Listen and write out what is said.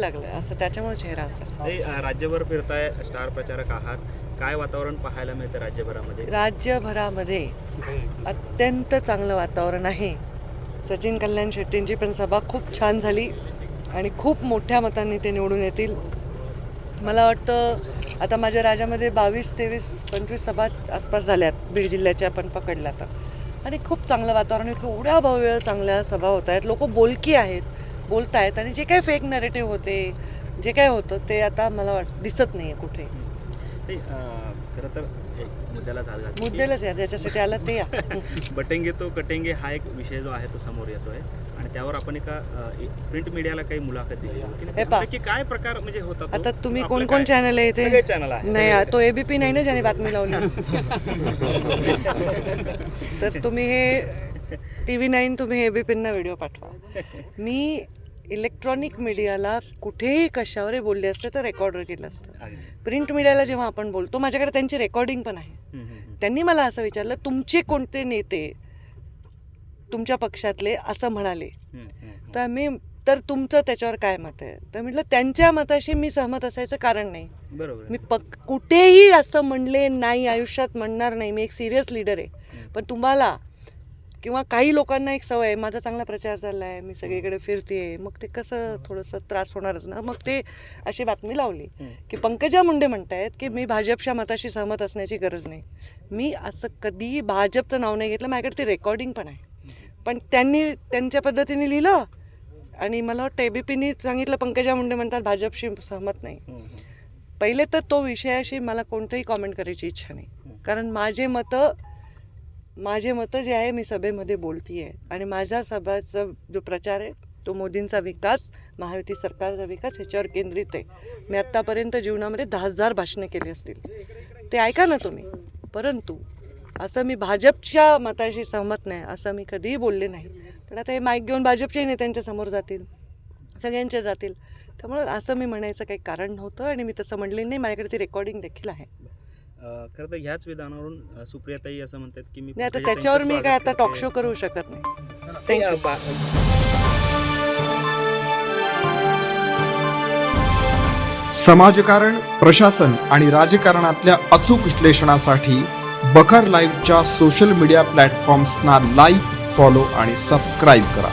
लागलं असं त्याच्यामुळे चेहरा असा. अ, राज्यभर फिरताय स्टार प्रचारक आहात. काय वातावरण पाहायला मिळतं राज्यभरामध्ये? राज्यभरामध्ये अत्यंत चांगलं वातावरण आहे. सचिन कल्याण शेट्टींची पण सभा खूप छान झाली आणि खूप मोठ्या मतांनी ते निवडून येतील. मला वाटतं आता माझ्या राज्यामध्ये बावीस तेवीस पंचवीस सभा आसपास झाल्यात. बीड जिल्ह्याच्या आपण पकडल्या तर आणि खूप चांगलं वातावरण आहे. एवढ्या भव्य चांगल्या सभा होत आहेत. लोक बोलकी आहेत. बोलत आहेत आणि जे काही फेक नरेटिव्ह होते जे काय होतं ते आता मला वाट दिसत नाही आहे कुठे खरं तर मुद्द्याला झालं मुद्द्यालाच या त्याच्यासाठी आलं ते या. बटेंगे तो कटेंगे हा एक विषय जो आहे तो समोर येतोय. आणि त्यावर आपण एका प्रिंट मीडियाला काही मुलाखत दिली होती. हे. की काय प्रकार म्हणजे होता तो? आता तुम्ही कोण कोण काय? चॅनल आहे ते चॅनल आहे नाही तो एबीपी नाही ना ज्याने बातमी लावली. तर तुम्ही हे टी व्ही नाईन तुम्ही एबीपींना व्हिडिओ पाठवा. मी इलेक्ट्रॉनिक मीडियाला कुठेही कशावरही बोलले असते तर रेकॉर्डर केलं असतं. प्रिंट मीडियाला जेव्हा आपण बोलतो माझ्याकडे त्यांची रेकॉर्डिंग पण आहे. त्यांनी मला असं विचारलं तुमचे कोणते नेते तुमच्या पक्षातले असं म्हणाले. तर मी तर तुमचं त्याच्यावर काय मत आहे तर म्हटलं त्यांच्या मताशी मी सहमत असायचं कारण नाही बरोबर. मी पक कुठेही असं म्हणले नाही आयुष्यात म्हणणार नाही मी एक सिरियस लीडर आहे पण तुम्हाला किंवा काही लोकांना एक सवय आहे माझा चांगला प्रचार चालला आहे मी सगळीकडे फिरते मग ते कसं थोडंसं त्रास होणारच ना. मग ते अशी बातमी लावली. की पंकजा मुंडे म्हणतायत की मी भाजपच्या मताशी सहमत असण्याची गरज नाही. मी असं कधीही भाजपचं नाव नाही घेतलं माझ्याकडे ती रेकॉर्डिंग पण आहे. पण त्यांनी त्यांच्या पद्धतीने लिहिलं आणि मला वाटतं ए बी पीनी सांगितलं पंकजा मुंडे म्हणतात भाजपशी सहमत नाही. पहिले तर तो विषयाशी मला कोणतंही कॉमेंट करायची इच्छा नाही. कारण माझे मतं माझे मतं जे आहे मी सभेमध्ये बोलती आहे आणि माझ्या सभाचा जो प्रचार आहे तो मोदींचा विकास महायुती सरकारचा विकास ह्याच्यावर केंद्रित आहे. मी आत्तापर्यंत जीवनामध्ये दहा हजार भाषणं केली असतील. ते ऐका ना तुम्ही. परंतु असं मी भाजपच्या मताशी सहमत नाही असं मी कधीही बोलले नाही. पण आता हे माईक घेऊन भाजपच्याही नेत्यांच्या समोर जातील सगळ्यांचे जातील. त्यामुळं असं मी म्हणायचं काही कारण नव्हतं आणि मी तसं म्हणले नाही. माझ्याकडे ती रेकॉर्डिंग देखील आहे. खरं तर ह्याच विधानावरून सुप्रियाताई असं म्हणतात की मी नाही आता त्याच्यावर मी काय आता टॉक. शो करू शकत नाही Thank you. समाजकारण प्रशासन आणि राजकारणातल्या अचूक विश्लेषणासाठी बखर लाईव्हच्या सोशल मीडिया प्लॅटफॉर्म्सना लाईक फॉलो आणि सबस्क्राईब करा